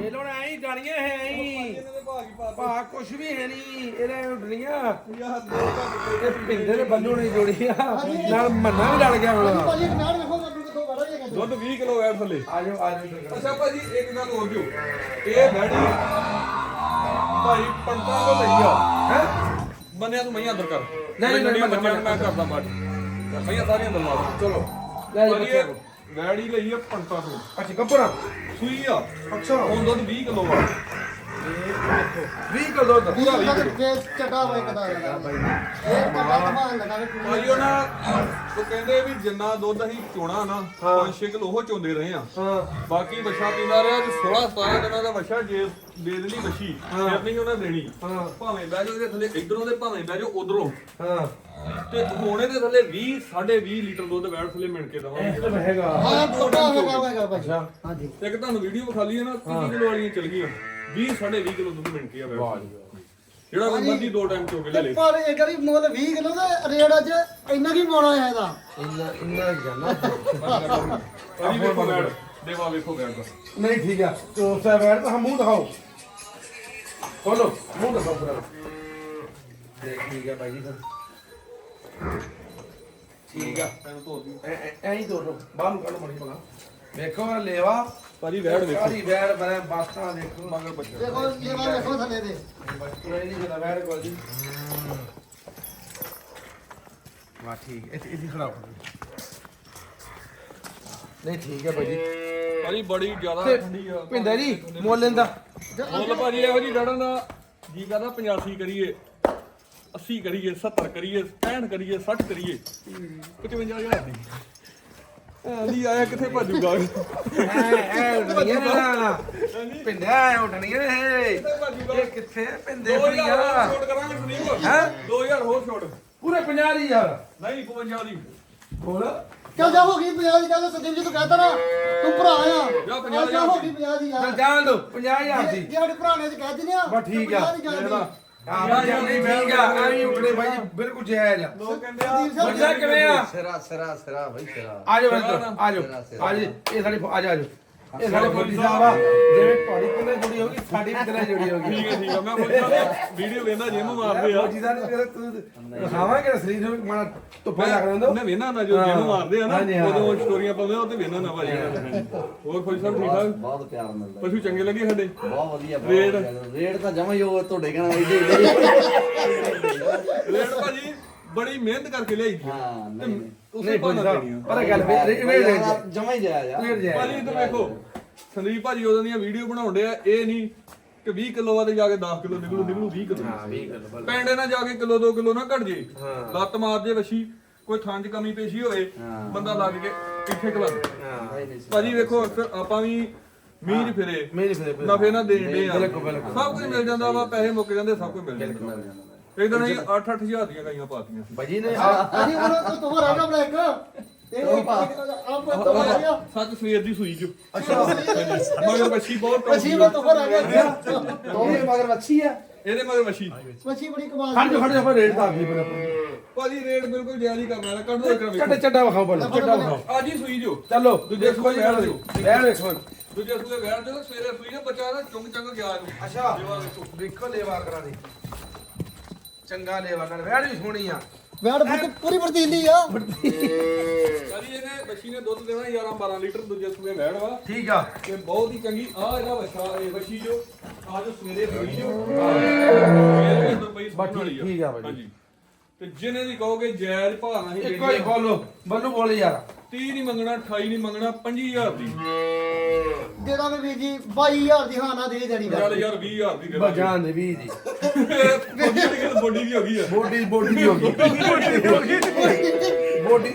ਇਹ ਲੋੜ ਐਂ ਗਾਣੀਆਂ ਹੈ ਐਂ ਦੇ ਭਾ ਕੁਛ ਵੀ ਹੈ ਨਹੀਂ ਇਹਨੇ ਉੱਡਣੀਆਂ। 50 ਦੋ ਘੱਟ ਇਹ ਪਿੰਦੇ ਨੇ ਬੱਲੂ ਨੇ ਜੋੜੀ ਆ। ਨਾਲ ਮੰਨਾ ਵੀ ਰਲ ਗਿਆ ਆ ਹੁਣ ਵੇਖੋ ਦੁੱਧ 20 ਕਿਲੋ ਐ ਥੱਲੇ। ਆਜੋ ਆਜੋ ਅੱਛਾ ਭਾਜੀ ਇੱਕ ਗੱਲ ਹੋਰ ਜੋ ਇਹ ਬੈੜੀ ਭਾਈ ਪੰਟਾਂ ਕੋ ਲਈ ਆ। ਹੈ? ਬੰਦਿਆਂ ਨੂੰ ਮਈਆਂ ਅੰਦਰ ਕਰ। ਨਹੀਂ, ਨਹੀਂ, ਬੱਚਿਆਂ ਮੈਂ ਕਰਦਾ ਬਾਅਦ ਮਈਆਂ ਸਾਰੀਆਂ ਅੰਦਰ ਦੋ ਚਲੋ। ਲੈ ਜੀ ਭਾਜੀ ਬੱਚੇ ਇਹ ਵੈੜੀ ਲਈ ਆ ਪੰਟਾਂ ਤੋਂ। ਅੱਛਾ ਕੱਪੜਾ ਸੂਈ ਆ। ਅੱਛਾ। ਹੁਣ ਦੁੱਧ 20 ਕਿਲੋ ਆ। 20 ਕਿਲੋ ਦੁੱਧ ਵੀਹ ਲੱਖ ਰੁਪਏ ਚਟਾ ਵੇ ਕਦਾ ਇਹ ਤਾਂ ਧਮਾਨ ਲਗਾ ਕੇ ਭਾਜੀ ਉਹਨਾਂ ਉਹ ਕਹਿੰਦੇ ਵੀ ਜਿੰਨਾ ਦੁੱਧ ਅਸੀਂ ਚੋਣਾ ਨਾ 5-6 ਕਿਲੋ ਉਹ ਚੋਂਦੇ ਰਹੇ ਆ ਹਾਂ। ਬਾਕੀ ਵਛਾ ਪੀਂਦਾ ਰਿਹਾ ਤੇ 16-17 ਦਿਨਾਂ ਦਾ ਵਛਾ ਜੇ ਦੇ ਦਿੰਦੀ ਵਛੀ ਫਿਰ ਨਹੀਂ ਉਹਨਾਂ ਦੇਣੀ। ਹਾਂ। ਭਾਵੇਂ ਬਹਿ ਜਾਓ ਇਹਦੇ ਥੱਲੇ ਇਧਰੋਂ ਤੇ ਭਾਵੇਂ ਬਹਿ ਜਾਓ ਉਧਰੋਂ। ਹਾਂ। ਤੇ ਹੁਣ ਇਹਦੇ ਥੱਲੇ 20 20.5 ਲੀਟਰ ਦੁੱਧ ਬੈਠ ਥੱਲੇ ਮਿਣ ਕੇ ਦਵਾਂਗੇ। ਇਹ ਤਾਂ ਹੈਗਾ ਹਾਂ ਪੱਕਾ ਹੋਗਾ ਹੋਗਾ ਭਾਜੀ ਅੱਛਾ। ਹਾਂਜੀ। ਇੱਕ ਤੁਹਾਨੂੰ ਵੀਡੀਓ ਵਿਖਾ ਲਈ ਹੈ ਨਾ 30 ਕਿਲੋ ਵਾਲੀਆਂ ਚਲ ਗਈਆਂ। 20 20.5 ਕਿਲੋ ਦੁੱਧ ਮਿਣ ਕੇ ਆ ਵਾਹ ਬੈਠ ਜੀ ਜਿਹੜਾ ਕੋਈ ਮਰਜ਼ੀ ਦੋ ਟਾਈਮ ਚੋ ਕੇ ਲੈ ਤੇ ਲੇ। ਪਰ ਇਹ ਕਰੀ ਮੁੱਲ 20 ਕਿਲੋ ਦਾ ਰੇਟ ਅੱਜ ਇੰਨਾ ਕੀ ਪਾਉਣਾ ਹੈ ਇਹਦਾ? ਇੰਨਾ ਇੰਨਾ ਜਾਨਾ ਭਾਜੀ ਵੇਖੋ ਬੈਠ। ਦੇਵਾ ਵੇਖੋ ਬੈਠ ਦਾ ਨਹੀਂ ਠੀਕ ਆ। ਤੋ ਸਾ ਬੈਠ ਤਾਂ ਮੂੰਹ ਦਿਖਾਓ। ਖੋਲੋ ਮੂੰਹ ਦਿਖਾਓ ਪੂਰਾ ਦੇਖ ਠੀਕ ਹੈ ਭਾਈ ਜੀ ਫਿਰ। ਠੀਕ ਆ। ਤੈਨੂੰ ਧੋ ਦੀ। ਐ ਐ- ਐਂ ਹੀ ਤੋੜੋ ਬਾਹਰ ਨੂੰ ਕੱਢ ਮਣੀ ਪਗਾ ਵੇਖੋ ਆ ਲੇਵਾ। ਭਾਜੀ ਵੈੜ ਵੇਖੋ ਕਾਲੀ ਵੈੜ ਬਰੇ ਬਾਤਾਂ ਦੇਖੋ। ਮਗਰ ਬੱਚਾ ਦੇਖੋ ਇਹ ਵਾਰ ਵੇਖੋ ਥੱਲੇ ਦੇ। ਨਹੀਂ ਨਹੀਂ ਜਿਹੜਾ ਵੈੜ ਕੋਲ ਜੀ ਵਾਹ ਠੀਕ। ਇੱਥੇ ਇੱਥੇ ਖੜਾ ਹੋ। ਨਹੀਂ ਠੀਕ ਹੈ ਭਾਈ ਜੀ ਭਾਜੀ ਬੜੀ ਜ਼ਿਆਦਾ ਠੰਡੀ ਆ। ਭਿੰਦਾ ਜੀ ਮੁੱਲ ਲੈਂਦਾ। ਮੁੱਲ ਭਾਜੀ ਇਹੋ ਜੀ ਡੜਨ ਦਾ ਜੀ ਕਹਦਾ 85 ਕਰੀਏ 80 ਕਰੀਏ 70 ਕਰੀਏ 65 ਕਰੀਏ 60 ਕਰੀਏ। 55000 ਦੀ। ਆਲੀ ਆਇਆ ਕਿੱਥੇ ਭੱਜੂਗਾ? ਐ ਐ ਉੱਡਣੀਆਂ ਨੇ ਨਾ ਭਿੰਦਾ ਐ ਉੱਡਣੀਆਂ ਨੇ ਇਹ ਇਹ ਕਿੱਥੇ ਭਿੰਦੇ 2000 ਫੜੀਆਂ ਹੋਰ ਛੋਟ ਕਰਾਂਗੇ ਸੁਨੀਲ ਹੈਂ? 2000 ਹੋਰ ਛੋਟ ਪੂਰੇ 50 ਦੀ ਯਾਰ। ਨਹੀਂ 55 ਦੀ। ਬੋਲ ਚੱਲ ਜਾ ਹੋ ਗਈ 50 ਦੀ ਕਹਿੰਦਾ ਸਦੀਪ ਜੀ ਤੂੰ ਕਹਤਾ ਨਾ ਤੂੰ ਭਰਾ ਆ। ਜਾ 50 ਚੱਲ ਜਾ ਹੋ ਗਈ 50 ਦੀ ਚੱਲ ਯਾਰ ਜਾਣ ਦੋ 50000 ਦੀ। ਜੇ ਸਾਡੇ ਭਰਾ ਨੇ ਅੱਜ ਕਹਿ ਦਿੰਦੇ ਆ ਬਸ ਠੀਕ ਆ ਪੰਜਾਹ ਦੀ ਜਾਣ ਦੀ। ਹਾਂ ਠੀਕ ਆ। ਐਵੇਂ ਬਿਲਕੁਲ ਜਾਇਜ਼ ਆ। ਲੋਕ ਕਹਿੰਦੇ ਆ ਬੰਦਾ ਕਿਵੇਂ ਆ? ਸਿਰਾ ਸਿਰਾ ਸਿਰਾ ਭਾਈ ਸਿਰਾ। ਆ ਜਾਓ ਇੱਧਰ ਆ ਜਾਓ। ਆ ਜੀ ਇਹ ਸਾਡੇ ਆ ਜਾ ਆ ਜਾਓ। ਇਹ ਸਾਡੇ ਫੌਜੀ ਸਾਹਿਬ ਆ ਜਿਵੇਂ ਤੁਹਾਡੀ ਕਿੰਨੇ ਜੁੜੀ ਹੋਗੀ ਸਾਡੀ ਵੀ ਕਿੰਨੇ ਜੁੜੀ ਹੋਗੀ ਠੀਕ ਹੈ ਠੀਕ ਹੈ। ਮੈਂ ਪੁੱਛਦਾ ਵੀਡੀਓ ਵੇਂਦਾ ਜਿਮ ਮਾਰਦੇ ਆ। ਫੌਜੀ ਸਾਹਿਬ ਤੇਰੇ ਤੂੰ ਦਿਖਾਵਾਂਗੇ ਸਰੀਰ ਨੂੰ ਮਾਣਾ ਧੁੱਪਾਂ ਲੱਗ ਰਹਿੰਦੋ ਮੈਂ ਵੇਨਾ ਨਾ ਜੋ ਜਿਮ ਮਾਰਦੇ ਆ ਨਾ। ਉਦੋਂ ਸਟੋਰੀਆਂ ਪਾਉਂਦੇ ਆ ਉਹ ਤੇ ਵੇਨਾ ਨਾ ਭਾਜੀ ਹੋਰ ਕੋਈ ਸਭ ਠੀਕ ਠਾਕ? ਬਹੁਤ ਪਿਆਰ ਮਿਲਦਾ ਪਸ਼ੂ ਚੰਗੇ ਲੱਗੇ ਸਾਡੇ? ਬਹੁਤ ਵਧੀਆ ਰੇਟ? ਰੇਟ ਤਾਂ ਜਮਾ ਹੀ ਉਹ ਤੁਹਾਡੇ ਇਹਦੇ ਰੇਟ ਭਾਜੀ? ਬੜੀ ਮਿਹਨਤ ਕਰਕੇ ਲਿਆਈ ਦੀ ਆ। ਹਾਂ ਨਹੀਂ ਉਸੇ ਨਾਲ ਦੇਣੀ ਆ। ਪਰ ਗੱਲ ਵੇ ਜਮਾ ਹੀ ਜਾਇਆ ਯਾਰ ਵੇ ਭਾਜੀ ਇੱਧਰ ਵੇਖੋ ਸੰਦੀਪ ਭਾਜੀ ਉਦੋਂ ਦੀਆਂ ਵੀਡੀਓ ਬਣਾਉਂਦੇ ਆ ਇਹ ਨਹੀਂ ਕਿ 20 ਕਿਲੋ ਵਾਲੇ ਜਾ ਕੇ 10 ਕਿਲੋ ਨਿਕਲੂ ਨਿਕਲੂ 20 ਕਿਲੋ। ਹਾਂ 20 ਕਿਲੋ ਪੈਂਡੇ ਨਾਲ ਜਾ ਕੇ ਕਿਲੋ 2 ਕਿਲੋ ਨਾ ਘਟ ਜੇ। ਹਾਂ। ਲੱਤ ਮਾਰ ਜੇ ਵਸ਼ੀ ਕੋਈ ਥਾਂ 'ਚ ਕਮੀ ਪੇਸ਼ੀ ਹੋਵੇ। ਬੰਦਾ ਲੱਗ ਕੇ ਇੱਥੇ ਕਲਾ ਹਾਂ। ਨਹੀਂ ਨਹੀਂ ਭਾਜੀ ਵੇਖੋ ਅਕਸਰ ਆਪਾਂ ਵੀ ਮੀਂਹ ਫਿਰੇ। ਮੇਰੇ ਫਿਰ ਨਫੇ ਨਾ ਦੇਣ ਦੇ ਆ। ਸਭ ਕੁਝ ਮਿਲ ਜਾਂਦਾ ਵਾ ਪੈਸੇ ਮੁੱਕ ਜਾਂਦੇ ਸਭ ਕੁਝ ਮਿਲ ਜਾਂਦਾ। ਮਿਲ ਜਾਂਦਾ ਇੱਕ ਦਿਨ ਅਸੀਂ 8-8 ਹਜ਼ਾਰ ਦੀਆਂ ਗਾਈਆਂ ਪਾਤੀਆਂ ਭਾਜੀ ਨੇ ਆ ਅਸੀਂ ਉਹਨਾਂ ਤੋਂ ਹੋਰ ਹੈਗਾ ਬਣਾ ਇੱਕ ਇਹ ਆਪ ਤੋਂ ਹੈਗਾ ਸੱਚ ਸਵੇਰ ਦੀ ਸੂਈ ਚ। ਅੱਛਾ। ਮਗਰ ਬੱਚੀ ਬਹੁਤ ਟੌਪ ਅਸੀਂ ਉਹ ਤੋਂ ਹੋਰ ਹੈਗਾ ਇਹ ਮਗਰ ਮੱਛੀ ਆ। ਇਹਦੇ ਮਗਰ ਬੱਚੀ ਮੱਛੀ ਬੜੀ ਕਮਾਲ ਖੜ ਜਾ ਖੜ ਜਾ ਫਿਰ ਰੇਟ ਤਾਂ ਆਪੀ। ਪਰ ਭਾਜੀ ਰੇਟ ਬਿਲਕੁਲ ਜਾਇਜ਼ ਹੀ ਕਰਨਾ ਕੱਢ ਦੋ ਇੱਕ ਚੱਡਾ ਚੱਡਾ ਵਿਖਾਓ ਪਹਿਲਾਂ ਚੱਡਾ ਵਿਖਾਓ। ਅੱਜ ਹੀ ਸੂਈ ਜੋ। ਚਲੋ ਦੂਜੇ ਦੇਖੋ ਜੀ ਸੂਏ ਵੈਰ ਵੇਖੋ ਦੂਜੇ ਸੂਏ ਵੈਰ ਜਦੋਂ ਸਵੇਰੇ ਸੂਈ ਨਾ ਬੱਚਾ ਨਾ ਚੁੰਗ ਚੰਗ ਗਿਆ ਨੂੰ ਅੱਛਾ। ਵੇਖੋ। ਦੇਖੋ ਲੇਵਾ ਕਰਾ ਦੇ। ਚੰਗਾ ਲੇਵਾ ਕਰ ਵੈੜ ਵੀ ਸੋਹਣੀ ਆ। ਵੈੜ ਪੂਰੀ ਪੂਰੀ ਵਰਦੀਲੀ ਆ। ਭਾਜੀ ਇਹਨੇ ਬੱਚੀ ਨੇ ਦੁੱਧ ਦੇਣਾ 11 12 ਲੀਟਰ ਦੂਜੇ ਸੂਏ ਵੈੜ ਵਾ। ਠੀਕ ਆ। ਤੇ ਬਹੁਤ ਹੀ ਚੰਗੀ ਆ ਇਹਦਾ ਬੱਚਾ ਇਹ ਬੱਚੀ ਜੋ ਸਵੇਰੇ ਸੂਈ ਜੋ ਇਹ ਸੂਣ ਵਾਲੀ ਠੀਕ ਆ। ਹਾਂਜੀ। ਤੇ ਜਿਹਨੇ ਵੀ ਕਹੋਗੇ ਭਾਅ ਨਾਲ ਹੀ ਇੱਕੋ ਹੀ ਬੋਲੋ ਬੱਲੂ ਬੋਲ ਯਾਰ। 30 ਨਹੀਂ ਮੰਗਣਾ 28 ਨਹੀਂ ਮੰਗਣਾ 25000 ਦੀ। ਜਿਹੜਾ ਮੈਂ ਵੀਰ ਜੀ 22000 ਦੀ ਹਾਂ ਨਾ ਦੇ ਦੇਣੀ ਵੈੜ ਚੱਲ ਯਾਰ 20000 ਦੀ ਦੇ ਦਾਂਗੇ। ਬਜਾਨ ਦੇ ਵੀ ਜੀ ਬੋਡੀ ਦੀ ਗੱਲ ਬੋਡੀ ਦੀ ਹੋ ਗਈ ਆ। ਬੋਡੀ ਬੋਡੀ ਦੀ ਹੋ ਗਈ। ਬੋਡੀ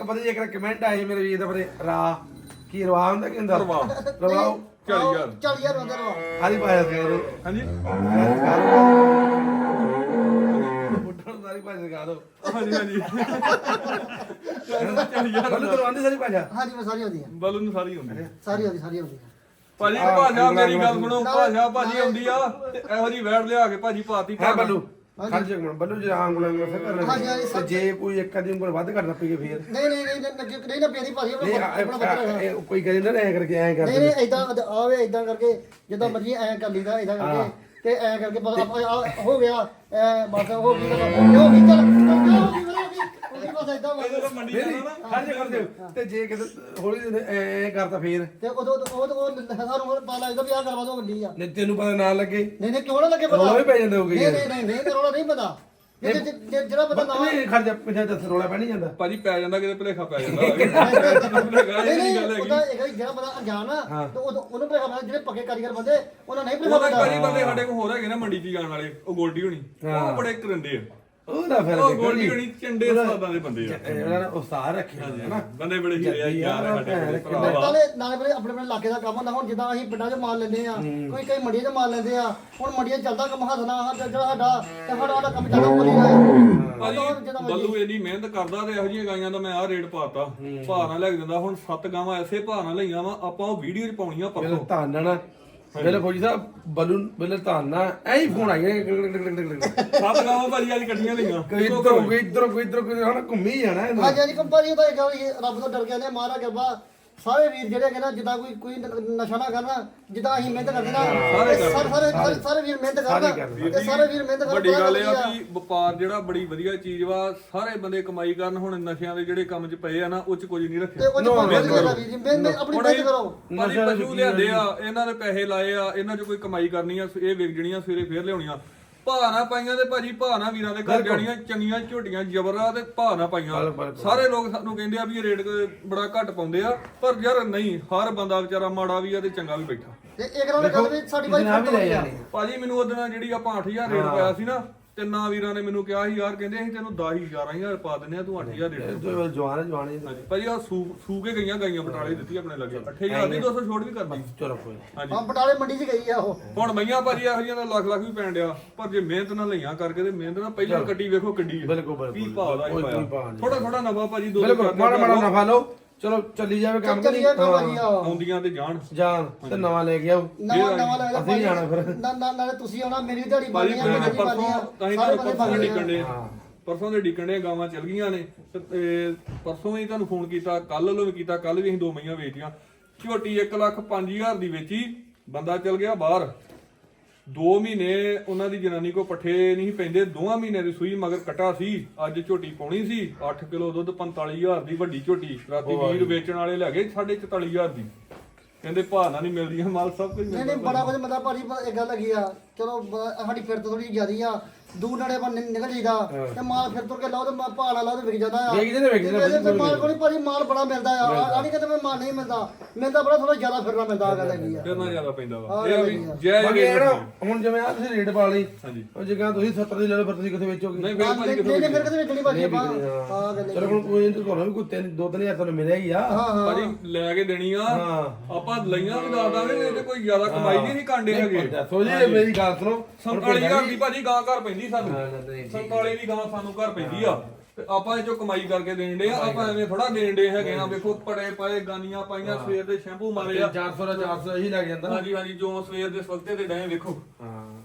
ਪਤਾ ਜੀ ਇੱਕ ਕਮੈਂਟ ਆਇਆ ਸੀ ਮੇਰੇ ਵੀਰ ਦਾ ਪਰੇ ਰਾ ਕੀ ਰਵਾ ਹੁੰਦਾ ਕਿ ਹੁੰਦਾ? ਰਵਾ। ਰਵਾ 40000 40000 ਹੁੰਦਾ ਰਵਾ। ਆਦੀ ਪਾਇਆ ਕਰੋ ਹਾਂਜੀ। ਨੂੰ ਸਾਰੀ ਭਾਜੀ ਸਿਖਾ ਦੋ। ਹਾਂਜੀ ਹਾਂਜੀ। 40000 ਬੱਲੂ ਕਰਵਾਉਂਦੀ ਸਾਰੀ ਭਾਜਾ ਹਾਂਜੀ ਮੈਂ ਸਾਰੀ ਹੁੰਦੀ ਆ। ਬਲੂ ਨੂੰ ਸਾਰੀ ਹੁੰਦੀ ਆ। ਸਾਰੀ ਹੁੰਦੀ ਸਾਰੀ ਹੁੰਦੀ ਆ। ਭਾਜੀ ਭਾਸ਼ਾ ਮੇਰੀ ਗੱਲ ਸੁਣੋ ਭਾਸ਼ਾ ਭਾਜੀ ਆਉਂਦੀ ਆ ਤੇ ਇਹੋ ਜੀ ਵੈੜ ਲਿਆ ਕੇ ਭਾਜੀ ਪਾਤੀ ਹੈ ਬੱਲੂ। ਖੜ ਜਾ ਮਿੰਟ ਬੱਲੂ ਜੀ ਆਂਗ ਉਂਗਲਾਂ ਫਿਰ ਕਰ ਹਾਂਜੀ, ਹਾਂਜੀ, ਤੇ ਜੇ ਕੋਈ ਇੱਕ ਅੱਧੀ ਉਂਗਲ ਵੱਧ ਕਰਨਾ ਪਈਏ ਫੇਰ। ਨਹੀਂ ਨਹੀਂ ਨਹੀਂ ਨਹੀਂ ਨਹੀਂ ਨਾ ਪੇਰੀ ਭਾਜੀ ਨਹੀਂ ਆਪਣਾ ਆਪਣਾ ਬੱਚਾ ਆ-। ਇਹ ਕੋਈ ਕਰੇ ਨਾ ਐ ਕਰਕੇ ਐ ਨਹੀਂ ਕਰਦੇ ਨਹੀਂ ਇਦਾਂ ਆਵੇ ਇਦਾਂ ਕਰਕੇ ਜਿੱਦਾਂ ਮਰਜ਼ੀ ਐ ਕਰ ਲਈਦਾ ਇਦਾਂ ਕਰਕੇ। ਤੇ ਐ ਕਰਕੇ ਬਸ ਆਪਾਂ- ਆ- ਹੋ ਗਿਆ ਐ ਬਸ ਹੋ ਗਈ ਤਾਂ ਬਸ ਹੋ ਗਈ ਚੱਲ ਹੋ ਗਈ ਹੋ ਗਈ ਹੋ ਗਈ। ਬਸ ਨਹੀਂ ਜਾ ਤੇ ਜੇ ਕਿਤੇ ਹੌਲੀ ਜਿਹੀ ਐ ਕਰਤਾ ਫੇਰ? ਤੇ ਉਦੋਂ ਉਹ ਉਹ ਉਹ ਸਾਨੂੰ ਪਤਾ ਲੱਗਦਾ ਵੀ ਆ ਕਰਵਾ ਦੋ ਵੱਡੀ ਆ। ਨਹੀਂ ਤੈਨੂੰ ਪਤਾ ਨਾ ਲੱਗੇ। ਨਹੀਂ ਨਹੀਂ ਕਿਉਂ ਨਾ ਲੱਗੇ ਪਤਾ? ਰੌਲਾ ਵੀ ਪੈ ਜਾਂਦਾ ਹੋਊਗਾ ਨਹੀਂ ਯਾਰ। ਨਹੀਂ ਨਹੀਂ ਨਹੀਂ ਰੌਲਾ ਨਹੀਂ ਪਤਾ। ਜੇ- ਜੇ- ਜੇ- ਜਿਹੜਾ ਪਤਾ ਨਾ ਨਹੀਂ ਖੜ ਜਾ ਪਿੱਛੇ ਦੱਸ ਰੋਲਾ ਪੈ ਨਹੀਂ ਜਾਂਦਾ ਭਾਜੀ ਪੈ ਜਾਂਦਾ ਕਿਤੇ ਭਲੇਖਾ ਪੈ ਜਾਂਦਾ ਨਹੀਂ ਇਹ ਨਹੀਂ ਗੱਲ ਨਹੀਂ ਉਹਦਾ ਹੈਗੀ ਇਹ ਜਿਹੜਾ ਬੰਦਾ ਅਣਜਾਣ ਆ। ਤੇ ਉਹਨੂੰ ਪਤਾ ਜਿਹੜੇ ਪੱਕੇ ਕਾਰੀਗਰ ਬੰਦੇ ਉਹਨਾਂ ਨਹੀਂ ਭਾਜੀ ਬੰਦੇ ਸਾਡੇ ਕੋਲ ਹੋਰ ਹੈਗੇ ਨਾ ਮੰਡੀ 'ਚ ਜਾਣ ਵਾਲੇ ਉਹ ਗੋਲਡੀ ਹੋਣੀ ਉਹ ਬੜੇ ਕਰੰਦੇ ਆ ਉਹਦਾ ਫਿਰ ਉਹ ਗੋਲਡੀ ਹੋਣੀ ਚੰਡੇ ਸਵਾਦਾਂ ਦੇ ਬੰਦੇ ਆ। ਇਹਨਾਂ ਨੇ ਉਸਤਾਦ ਰੱਖਿਆ ਹੁੰਦਾ ਨਾ। ਬੰਦੇ ਬੜੇ ਹੀਰੇ ਯਾਰ ਸਾਡੇ ਭਰਾ। ਨਾਲੇ ਨਾਲੇ ਆਪਣੇ ਆਪਣੇ ਆਪਣੇ ਇਲਾਕੇ ਦਾ ਕੰਮ ਹੁੰਦਾ। ਹੁਣ ਜਿੱਦਾਂ ਅਸੀਂ ਪਿੰਡਾਂ 'ਚ ਮਾਲ ਲੈਂਦੇ ਆ ਕੋਈ ਕਈ ਮੰਡੀਆਂ 'ਚ ਮਾਲ ਲੈਂਦੇ ਆ ਹੁਣ ਮੰਡੀਆਂ ਚੱਲਦਾ ਕੰਮ ਹੱਸਣਾ ਹਾਂ ਤੇ ਜਿਹੜਾ ਸਾਡਾ ਤੇ ਸਾਡਾ ਸਾਡਾ ਕੰਮ ਚੱਲਦਾ ਹੀ ਹੈ। ਭਾਜੀ ਬੱਲੂ ਇੰਨੀ ਮਿਹਨਤ ਕਰਦਾ ਤੇ ਇਹੋ ਜਿਹੀਆਂ ਗਾਈਆਂ ਦਾ ਮੈਂ ਆਹ ਰੇਟ ਪਾਤਾ। ਭਾਅ ਨਾਲ ਲੈ ਕੇ ਦਿੰਦਾ ਹੁਣ ਸੱਤ ਗਾਵਾਂ ਐਸੇ ਭਾਅ ਨਾਲ ਲਈਆਂ ਵਾ ਆਪਾਂ ਉਹ ਵੀਡੀਓ 'ਚ ਪਾਉਣੀਆਂ ਪਰਸੋਂ। ਧਾਨਣਾ ਮੇਰੇ ਫੌਜੀ ਸਾਹਿਬ ਬਲੂਨ ਮੇਰੇ ਧਾਨਣਾ ਐ ਹੀ ਫੋਨ ਆਈ ਕੋਈ ਸੱਤ ਗਾਵਾਂ ਭਾਜੀ ਅੱਜ ਇਕੱਠੀਆਂ ਲਈਆਂ। ਇਧਰੋਂ ਕੋਈ ਇਧਰੋਂ ਕੋਈ ਇਧਰੋਂ ਕੋਈ ਹੁਣ ਘੁੰਮੀ ਜਾਣਾ ਇਹਨੂੰ। ਹਾਂਜੀ ਹਾਂਜੀ ਕੰਪਨੀ ਤਾਂ ਇਹ ਰੱਬ ਤੋਂ ਡਰ ਕੇ ਆਂਦੇ ਮਾਰਾ ਕਿਰਪਾ ਸਾਰੇ ਵੀਰ ਜਿਹੜੇ ਨਾ ਜਿੱਦਾਂ ਕੋਈ ਕੋਈ ਨ- ਨਸ਼ਾ ਨਾ ਕਰਨਾ ਜਿੱਦਾਂ ਅਸੀਂ ਮਿਹਨਤ ਕਰਦੇ ਨਾ ਇਹ ਸਾਰੇ ਸਾਰੇ ਸਾਰੇ ਸਾਰੇ ਵੀਰ ਮਿਹਨਤ ਕਰਨਾ ਇਹ ਸਾਰੇ ਵੀਰ ਮਿਹਨਤ ਕਰਨ ਵੱਡੀ ਗੱਲ ਇਹ ਆ ਕਿ ਵਪਾਰ ਜਿਹੜਾ ਬੜੀ ਵਧੀਆ ਚੀਜ਼ ਵਾ ਸਾਰੇ ਬੰਦੇ ਕਮਾਈ ਕਰਨ ਹੁਣ ਨਸ਼ਿਆਂ ਦੇ ਜਿਹੜੇ ਕੰਮ 'ਚ ਪਏ ਆ ਨਾ ਉਹ 'ਚ ਕੁਝ ਨਹੀਂ ਤੇ ਰੱਖਿਆ ਚ ਮਿਹਨਤ ਕਰਨਾ ਵੀਰ ਜੀ ਮਿਹਨਤ- ਮਿਹਨਤ- ਆਪਣੀ ਮਿਹਨਤ ਕਰੋ। ਭਾਜੀ ਪਸ਼ੂ ਲਿਆਂਦੇ ਆ ਇਹਨਾਂ ਦੇ ਪੈਸੇ ਲਾਏ ਆ ਇਹਨਾਂ 'ਚ ਕੋਈ ਕਮਾਈ ਕਰਨੀ ਆ ਇਹ ਵਿਕ ਜਣੀਆਂ ਸਵੇਰੇ ਫੇਰ ਲਿਆਉਣੀਆਂ। ਭਾਣਾ ਪਾਈਆਂ ਤੇ ਭਾਜੀ ਭਾਣਾ ਵੀਰਾਂ ਦੇ ਘਰ ਜਾਣੀਆਂ ਚੰਗੀਆਂ ਝੋਟੀਆਂ ਜਬਰਾ ਤੇ ਭਾਣਾ ਪਾਈਆਂ। ਸਾਰੇ ਲੋਕ ਸਾਨੂੰ ਕਹਿੰਦੇ ਆ ਵੀ ਇਹ ਰੇਟ ਬੜਾ ਘੱਟ ਪਾਉਂਦੇ ਆ ਪਰ ਯਾਰ ਨਹੀਂ ਹਰ ਬੰਦਾ ਵਿਚਾਰਾ ਮਾੜਾ ਵੀ ਆ ਤੇ ਚੰਗਾ ਵੀ ਬੈਠਾ। ਤੇ ਇੱਕ ਨਾਲ ਗੱਲ ਵੀ ਸਾਡੀ ਬਾਈ ਹੀ ਲੈ ਫੋਟੋ ਜਾਣੀ ਭਾਜੀ ਮੈਨੂੰ ਉਹਦਾਂ ਜਿਹੜੀ ਆਪਾਂ 8000 ਰੇਟ ਪਾਇਆ ਸੀ ਨਾ ਤਿੰਨਾਂ ਵੀਰਾਂ ਨੇ ਮੈਨੂੰ ਕਿਹਾ ਸੀ ਯਾਰ ਕਹਿੰਦੇ ਅਸੀਂ ਤੈਨੂੰ 10 11000 ਪਾ ਦਿੰਨੇ ਆ ਤੂੰ 8000 ਰੇਟ ਦੇ। ਜੋ ਜਵਾਨ ਹੈ ਜਵਾਨ ਹੈ। ਹਾਂਜੀ। ਭਾਜੀ ਆ ਸੂ ਸੂ ਕੇ ਗਈਆਂ ਗਾਈਆਂ ਬਟਾਲੇ ਦਿੱਤੀ ਆਪਣੇ ਲੱਗੇ। 8000 ਦੀ 200 ਛੋਟ ਵੀ ਕਰਦੀ ਚਲੋ ਕੋਈ ਹਾਂਜੀ। ਹਾਂ ਬਟਾਲੇ ਮੰਡੀ 'ਚ ਗਈ ਆ ਉਹ। ਹੁਣ ਮਈਆਂ ਭਾਜੀ ਇਹੋ ਜਿਹੀਆਂ ਦਾ ਲੱਖ ਲੱਖ ਵੀ ਪੈਣ ਡਿਆ। ਪਰ ਜੇ ਮਿਹਨਤ ਨਾਲ ਲਈਆਂ ਕਰਕੇ ਤੇ ਮਿਹਨਤ ਨਾਲ ਪਹਿਲਾਂ ਕੱਟੀ ਵੇਖੋ ਕਿੱਡੀ ਹੈ ਬਿਲਕੁਲ, ਬਿਲਕੁਲ। ਕੀ ਭਾਅ ਦਾ ਕੋਈ- ਹੀ ਕੋਈ ਭਾਅ ਪਾਇਆ ਨਹੀਂ। ਥੋੜਾ ਥੋੜਾ ਨਫਾ ਭਾਜੀ ਦੋ ਬਿਲਕੁਲ ਚਾਰ ਮਾੜਾ ਮਾੜਾ ਨਫਾ ਲਓ। ਚਲੋ ਚੱਲੀ ਜਾਵੇ ਕੰਮ ਚੱਲੀ ਜਾ ਹਾਂ। ਭਾਜੀ ਆ ਆਉਂਦੀਆਂ ਤੇ ਜਾਣ। ਜਾਨ ਤੇ ਨਵਾਂ ਲੈ ਕੇ ਆਓ। ਨਵਾਂ ਨਵਾਂ ਲੈ ਅਸੀਂ ਜਾਣਾ ਫਿਰ। ਨਾ ਨਾ ਨਾਲੇ ਤੁਸੀਂ ਆਉਣਾ ਮੇਰੀ ਵੀ ਦਿਹਾੜੀ ਭਾਜੀ ਬਣਨੀ ਆ ਮੇਰੀ ਪਰਸੋਂ ਤਾਂ ਹੀ ਸਾਰੇ ਤੁਹਾਨੂੰ ਬੰਦੇ ਪਰਸੋਂ ਦੇ ਬਣਨੀ ਡਿੱਕਣ ਦੇ। ਪਰਸੋਂ ਦੇ ਡਿੱਕਣ ਦੇ ਗਾਵਾਂ ਚੱਲ ਗਈਆਂ ਨੇ। ਤੇ ਪਰਸੋਂ ਹੀ ਤੁਹਾਨੂੰ ਫੋਨ ਕੀਤਾ ਕੱਲ ਵੱਲੋਂ ਵੀ ਕੀਤਾ ਕੱਲ ਵੀ ਅਸੀਂ ਦੋ ਮਈਆਂ ਵੇਚੀਆਂ। ਝੋਟੀ 1 ਲੱਖ 5000 ਦੀ ਵੇਚੀ ਬੰਦਾ ਚੱਲ ਗਿਆ ਬਾਹਰ। 2 ਮਹੀਨੇ ਉਹਨਾਂ ਦੀ ਜਨਾਨੀ ਕੋ ਪੱਠੇ ਨਹੀਂ ਪੈਂਦੇ ਦੋਵਾਂ ਮਹੀਨੇ ਦੀ ਸੂਈ ਮਗਰ ਕਟਾ ਸੀ। ਅੱਜ ਝੋਟੀ ਪਾਉਣੀ ਸੀ 8 ਕਿਲੋ ਦੁੱਧ 45000 ਦੀ ਵੱਡੀ ਝੋਟੀ ਰਾਤੀ ਵੀਰ ਵੇਚਣ ਵਾਲੇ ਲੈ ਗਏ 44500 ਦੀ। ਕਹਿੰਦੇ ਭਾਅ ਨਾਲ ਨਹੀਂ ਮਿਲਦੀਆਂ ਮਾਲ ਸਭ ਕੁਝ ਨਹੀਂ ਨਹੀਂ ਬੜਾ ਕੁਝ ਮਤਲਬ ਭਾਜੀ ਇਹ ਗੱਲ ਹੈਗੀ ਆ। ਚਲੋ ਬ- ਸਾਡੀ ਫਿਰ ਤੋਂ ਥੋੜੀ ਜ਼ਿਆਦੀ ਆ। ਦੂਰ ਨੜੇ ਬੰਨ ਨਿਕਲ ਜੀਦਾ ਤੇ ਮਾਲ ਫਿਰ ਤੁਰ ਕੇ ਲਾਓ ਤੇ ਮਾ- ਭਾਅ ਲਾਓ ਤੇ ਵਿਕ ਜਾਂਦਾ ਆ। ਵਿਕ ਜਾਂਦੇ, ਵਿਕ ਜਾਂਦੇ, ਇਹਦੇ ਤੇ ਮਾਲ ਕੋਈ ਭਾਜੀ ਮਾਲ ਬੜਾ ਮਿਲਦਾ ਆ। ਆ ਨਹੀਂ ਕਹਿੰਦੇ ਮੈਂ ਮਾਲ ਨਹੀਂ ਮਿਲਦਾ। ਮਿਲਦਾ ਬੜਾ ਥੋੜਾ ਜ਼ਿਆਦਾ ਫਿਰਨਾ ਮਿਲਦਾ ਆ ਗੱਲ ਹੈਗੀ ਆ। ਫਿਰਨਾ ਜ਼ਿਆਦਾ ਪੈਂਦਾ ਵਾ। ਇਹ ਆ ਵੀ। ਜੈ ਬਾਕੀ ਇਹ ਜੈ ਨਾ ਹੁਣ ਜਿਵੇਂ ਆ ਤੁਸੀਂ ਰੇਟ ਪਾ ਲਈ ਹਾਂਜੀ। ਉਹ ਜਗ੍ਹਾ ਤੁਸੀਂ 70 ਦੀ ਲੈ ਲਓ ਫਿਰ ਤੁਸੀਂ ਕਿੱਥੇ ਵੇਚੋਗੇ? ਨਹੀਂ ਫਿਰ ਭਾਜੀ ਨਹੀਂ ਕਿੱਥੋਂ ਨਹੀਂ ਫਿਰ ਕਦੇ ਵੇਚਣੀ ਭਾਜੀ ਆਪਾਂ? ਹਾਂ ਗੱਲ ਚਲੋ ਹੁਣ ਕੋਈ ਨਹੀਂ ਤੁਹਾਨੂੰ ਵੀ ਕੋਈ ਤਿੰਨ ਦੋ ਤਿੰਨ ਹਜ਼ਾਰ ਤੁਹਾਨੂੰ ਮਿਲਿਆ ਹੀ ਆ। ਭਾਜੀ ਲੈ ਕੇ ਦੇਣੀ ਆ। ਆਪਾਂ ਲਈਆਂ ਵੀ ਦੱਸ ਦਾਂਗੇ ਇਹ ਤੇ ਕੋਈ ਜ਼ਿਆਦਾ ਕਮਾਈ ਨਹੀਂ ਕਾਂਡੇ ਹੈਗੇ। ਦੱਸੋ ਜੀ ਮੇਰੀ ਗੱਲ ਸੁਣੋ। 47000 ਦੀ ਭਾਜੀ ਗਾਂ ਘਰ ਪੈਂਦੀ ਸਾਨੂੰ। ਹਾਂ, ਨਹੀਂ, ਨਹੀਂ, 47 ਦੀ। ਗਾਂ ਸਾਨੂੰ ਘਰ ਪੈਂਦੀ ਆ। ਤੇ ਆਪਾਂ ਇਹ ਚੋਂ ਕਮਾਈ ਕਰਕੇ ਦੇਣ ਦੇ ਆ ਆਪਾਂ ਐਵੇਂ ਥੋੜਾ ਦੇਣ ਦੇ ਹੈਗੇ ਆ ਵੇਖੋ ਪੜੇ ਪਏ ਗਾਨੀਆਂ ਪਾਈਆਂ ਸਵੇਰ ਦੇ ਸ਼ੈਂਪੂ ਮਾਰੇ ਆ। 400 ਦਾ 400 ਇਹੀ ਲੱਗ ਜਾਂਦਾ। ਹਾਂਜੀ ਹਾਂਜੀ ਜੋ ਸਵੇਰ ਦੇ ਸਵਖਤੇ ਦੇ ਡਏ ਵੇਖੋ। ਹਾਂ।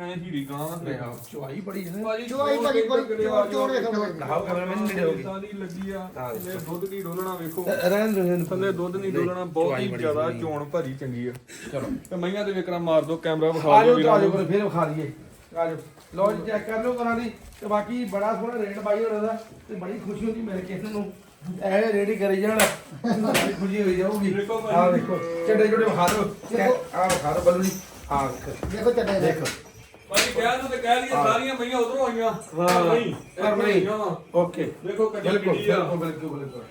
ਐ ਹੀਰੀ ਗਾਂ ਨਹੀਂ ਆ ਚੁਆਈ ਬੜੀ ਹੈ। ਭਾਜੀ ਜਵਾਈ ਭਾਜੀ ਕੋਈ ਚੋੜ ਵੇਖੋ ਲਾਓ। ਕੈਮਰਾਮੈਨ ਨੇੜੇ ਹੋ ਗਈ ਇਦਾਂ ਦੀ ਲੱਗੀ ਆ ਹਾਂ। ਥੱਲੇ ਦੁੱਧ ਕੀ ਡੋਲਣਾ ਵੇਖੋ। ਰਹਿਣ ਦੋ ਥੱਲੇ ਦੁੱਧ ਨਹੀਂ ਡੋਲਣਾ ਬਹੁਤ ਹੀ ਜ਼ਿਆਦਾ। ਚੋਣ ਭਰੀ ਚੰਗੀ ਆ। ਚਲੋ। ਤੇ ਮਈਆਂ ਦੇ ਵਿਕਰਮ ਮਾਰ ਦੋ ਕੈਮਰਾ ਵਿਖਾ ਦਿਓ ਤੇ ਵੀਰਾਂ ਆ ਜਾਓ ਨੂੰ। ਫਿਰ ਫਿਰ ਵਿਖਾ ਦਈਏ ਆ ਜਾਓ ਲਓ ਜੀ ਚੈੱਕ ਕਰ ਲਓ ਕਰਾਂ ਦੀ। ਤੇ ਬਾਕੀ ਬੜਾ ਸੋਹਣਾ ਰੇਟ ਬਾਈ ਹੋਣਾ ਦਾ ਤੇ ਬੜੀ ਖੁਸ਼ੀ ਹੁੰਦੀ ਮੇਰੇ ਕਿਸ ਨੂੰ। ਇਹ ਰੈਡੀ ਕਰੀ ਜਾਣ ਬੜੀ ਖੁਸ਼ੀ ਹੋਈ ਜਾਊਗੀ। ਦੇਖੋ ਭਾਈ। ਆ ਦੇਖੋ ਚੱਡੇ ਛੋਟੇ ਵਿਖਾ ਦਿਓ ਆ ਵਿਖਾ ਦਿਓ ਬੱਲੂ ਜੀ ਆ ਦੇਖੋ। ਚੱਡੇ ਦੇ ਦੇਖੋ। ਭਾਜੀ ਕਹਿ ਦੋ ਤੇ ਕਹਿ ਲਈਏ ਸਾਰੀਆਂ ਮਈਆਂ ਉਧਰੋਂ ਆਈਆਂ। ਹਾਂ ਪਰ ਨਹੀਂ। ਓਕੇ। ਦੇਖੋ ਆ। ਬਿਲਕੁਲ ਬਿਲਕੁਲ ਬਿਲਕੁਲ।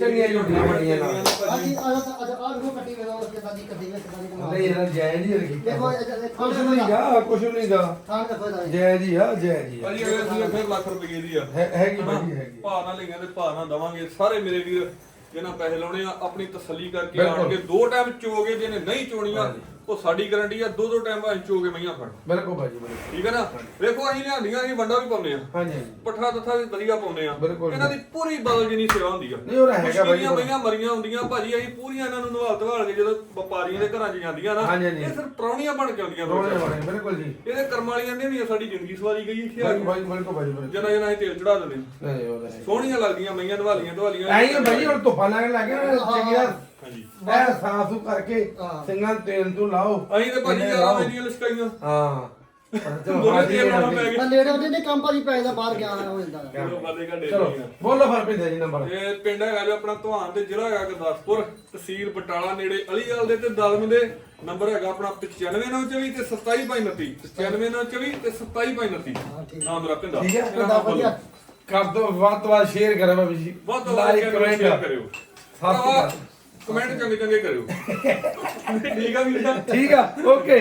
ਚੰਗੀਆਂ ਜੋਟੀਆਂ ਬੜੀਆਂ ਨਾਲ। ਅੱਜ ਅੱਜ ਅੱਜ ਆ ਦੇਖੋ ਕੱਟੀ ਵੇਖੋ ਕਿਦਾਂ ਦੀ ਕੱਟੀ ਵੇਖ ਕਿਦਾਂ ਦੀ ਕਮਾਲ। ਨਹੀਂ ਇਹਨਾਂ ਜੈ ਜੀ ਰਖੀ ਦੇਖੋ ਕੁਛ ਨਹੀਂ ਗਾ ਕੁਛ ਨਹੀਂ ਗਾ। ਥਾਂ ਇਹਦਾ। ਜੈ ਜੀ ਆ ਜੈ ਜੀ ਆ। ਭਾਜੀ ਅਗਲੇ ਸੀ ਫਿਰ ਲੱਖ ਰੁਪਏ ਦੀ ਆ। ਹੈ- ਹੈਗੀ ਬਾਜੀ ਹੈਗੀ। ਭਾਅ ਨਾਲ ਲਈਆਂ ਤੇ ਭਾਅ ਨਾਲ ਦਵਾਂਗੇ। ਸਾਰੇ ਮੇਰੇ ਵੀਰ ਜਿਹਨਾਂ ਪੈਸੇ ਲਾਉਣੇ ਆ ਆਪਣੀ ਤਸੱਲੀ ਕਰਕੇ। ਆਣ ਕੇ ਦੋ ਟਾਈਮ ਚੋਗੇ ਜਿਹਨੇ ਨਹੀਂ ਚੋਣੀਆਂ ਉਹ ਸਾਡੀ ਗਾਰੰਟੀ ਆ ਦੋ ਦੋ ਟਾਈਮ ਬਾਅਦ ਚੋਗੇ ਮਈਆਂ ਫੜ ਬਿਲਕੁਲ ਬਾਜੀ ਬਿਲਕੁਲ। ਠੀਕ ਹੈ ਨਾ? ਵੇਖੋ ਅਸੀਂ ਲਿਆਂਦੀਆਂ ਅਸੀਂ ਵੰਡਾ ਵੀ ਪਾਉਂਦੇ ਆ ਹਾਂਜੀ ਹਾਂਜੀ। ਪੱਠਾ ਤੱਥਾ ਵੀ ਵਧੀਆ ਪਾਉਂਦੇ ਆ ਬਿਲਕੁਲ। ਇਹਨਾਂ ਦੀ ਪੂਰੀ ਬਦਲ ਜਿੰਨੀ ਸੇਵਾ ਹੁੰਦੀ ਆ। ਨਹੀਂ, ਉਹ ਤਾਂ ਹੈਗਾ ਬਾਈ, ਦੀਆਂ। ਮਈਆਂ ਮਰੀਆਂ ਹੁੰਦੀਆਂ ਭਾਜੀ ਅਸੀਂ ਪੂਰੀਆਂ ਇਹਨਾਂ ਨੂੰ ਨਵਾਲ ਧਵਾਲ ਕੇ ਜਦੋਂ ਵਪਾਰੀਆਂ ਦੇ ਘਰਾਂ 'ਚ ਜਾਂਦੀਆਂ ਨਾ ਹਾਂਜੀ, ਹਾਂਜੀ। ਇਹ ਸਿਰਫ ਪ੍ਰਾਹੁਣੀਆਂ ਬਣ ਕੇ ਆਉਂਦੀਆਂ ਰੋਣੇ ਵਾਲੇ ਬਿਲਕੁਲ ਜੀ। ਇਹਦੇ ਕਰਮ ਵਾਲੀਆਂ ਨੇ ਵੀ ਸਾਡੀ ਜ਼ਿੰਦਗੀ ਸਵਾਰੀ ਗਈ ਇੱਥੇ ਆ ਬਿਲਕੁਲ ਬਿਲਕੁਲ ਬਾਜੀ ਬਿਲਕੁਲ। ਜਨਾ ਜਨਾ ਅਸੀਂ ਤੇਲ ਚੜਾ ਦਿੰਦੇ ਨਹੀਂ ਉਹ ਤਾਂ ਹੈ। ਸੋਹਣੀਆਂ ਲੱਗਦੀਆਂ ਮਈਆਂ ਧਵਾਲੀਆਂ ਧਵਾਲੀਆਂ। ਐਂ ਹੀ ਆ ਹੁਣ ਧੁੱਪਾਂ ਲੱਗਣ ਲੱਗ ਗਿਆ ਚੰਗੀ ਤਰ੍ਹਾਂ। ਹਾਂਜੀ। ਐ ਸਾਫ਼ ਕਰਕੇ ਹਾਂ। ਸਿੰਘਾਂ ਨੂੰ ਤੇਲ ਤੋਂ ਲਾਓ। ਅਸੀਂ ਤੇ ਭਾਜੀ ਇਹਨੇ ਜ਼ਿਆਦਾ ਲਾਓ। ਲਸ਼ਕਾਈਆਂ ਹਾਂ। ਦੋਨੇ ਹਾਜ਼ਰੀ ਤੇਲ ਲਾਉਣਾ ਹਾਜ਼ਰੀ। ਪੈ ਗਿਆ ਪਰ ਨੇੜੇ ਉਹਦੇ ਨੇ ਕੰਮ ਭਾਜੀ ਪੈ ਜਾਂਦਾ ਬਾਹਰ ਗਿਆ ਹੋ ਜਾਂਦਾ ਚਲੋ ਫਾਦੇ ਘੰਟੇ ਚਲੋ ਬੋਲੋ ਫਿਰ ਪਿੰਦੇ ਜੀ ਨੰਬਰ। ਇਹ ਪਿੰਡ ਹੈਗਾ ਜੋ ਆਪਣਾ ਧਵਾਨ ਤੇ ਜ਼ਿਲ੍ਹਾ ਹੈਗਾ ਗੁਰਦਾਸਪੁਰ ਤਹਿਸੀਲ ਬਟਾਲਾ ਨੇੜੇ ਅਲੀਵਾਲ ਦੇ ਤੇ ਦਲਮ ਦੇ ਨੰਬਰ ਹੈਗਾ ਆਪਣਾ 9524 ਤੇ 27529 9524 ਤੇ 27529 ਨਾਮ ਮੇਰਾ ਪਿੰਦਾ ਠੀਕ ਹੈ, ਮੇਰਾ ਨਾਮ ਬੋਲੋ। ਵਧੀਆ। ਕਰ ਦੋ ਵੱਧ ਤੋਂ ਵੱਧ ਸ਼ੇਅਰ ਕਰੋ ਬਾਬੀ ਜੀ। ਬਹੁਤ ਬਹੁਤ ਲਾਈਕ ਕਮੈਂਟ ਕਮੈਂਟ ਕਰਿਓ ਸਤਿ ਸ਼੍ਰੀ ਅਕਾਲ ਕਮੈਂਟ ਚੰਗੇ ਚੰਗੇ ਕਰਿਓ। ਠੀਕ ਆ ਵੀਰ ਠੀਕ ਆ ਓਕੇ।